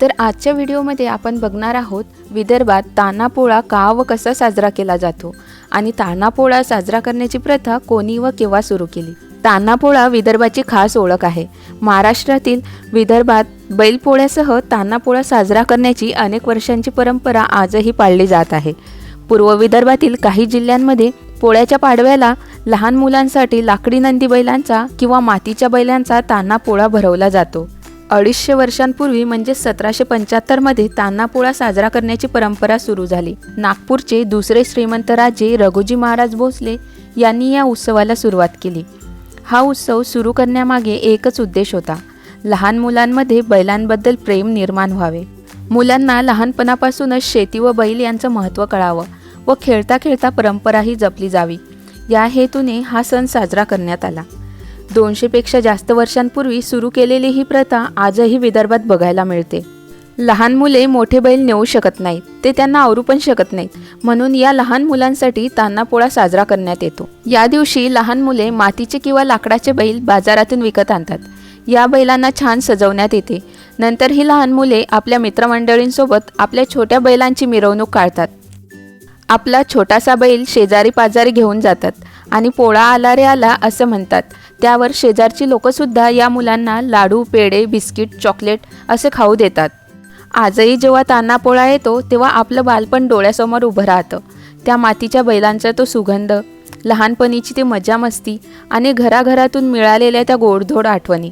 तर आजच्या व्हिडिओमध्ये आपण बघणार आहोत विदर्भात तानापोळा का व कसा साजरा केला जातो? आणि तानापोळा साजरा करण्याची प्रथा कोणी व केव्हा सुरू केली? तान्हापोळा विदर्भाची खास ओळख आहे. महाराष्ट्रातील विदर्भात बैलपोळ्यासह तान्हापोळा साजरा करण्याची अनेक वर्षांची परंपरा आजही पाळली जात आहे. पूर्व विदर्भातील काही जिल्ह्यांमध्ये पोळ्याच्या पाडव्याला लहान मुलांसाठी लाकडी नंदी बैलांचा किंवा मातीच्या बैलांचा तानापोळा भरवला जातो. अडीचशे वर्षांपूर्वी म्हणजे सतराशे पंच्याहत्तरमध्ये तान्हापोळा साजरा करण्याची परंपरा सुरू झाली. नागपूरचे दुसरे श्रीमंत राजे रघुजी महाराज भोसले यांनी या उत्सवाला सुरुवात केली. हा उत्सव सुरू करण्यामागे एकच उद्देश होता. लहान मुलांमध्ये बैलांबद्दल प्रेम निर्माण व्हावे. मुलांना लहानपणापासूनच शेती व बैल यांचं महत्त्व कळावं व खेळता खेळता परंपराही जपली जावी. या हेतूने हा सण साजरा करण्यात आला. दोनशेपेक्षा जास्त वर्षांपूर्वी सुरू केलेली ही प्रथा आजही विदर्भात बघायला मिळते. लहान मुले मोठे बैल नेऊ शकत नाहीत ते त्यांना आवरू पण शकत नाहीत. म्हणून या लहान मुलांसाठी तान्हापोळा साजरा करण्यात येतो. या दिवशी लहान मुले मातीचे किंवा लाकडाचे बैल बाजारातून विकत आणतात. या बैलांना छान सजवण्यात येते. नंतर ही लहान मुले आपल्या मित्रमंडळींसोबत आपल्या छोट्या बैलांची मिरवणूक काढतात. आपला छोटासा बैल शेजारी पाजारी घेऊन जातात. आणि पोळा आला रे आला असं म्हणतात. त्यावर शेजारची लोकंसुद्धा या मुलांना लाडू पेढे बिस्किट चॉकलेट असे खाऊ देतात. आजही जेव्हा तान्हा पोळा येतो तेव्हा आपलं बालपण डोळ्यासमोर उभं राहतं. त्या मातीच्या बैलांचा तो सुगंध लहानपणीची ती मजा मस्ती आणि घराघरातून मिळालेल्या त्या गोडधोड आठवणी.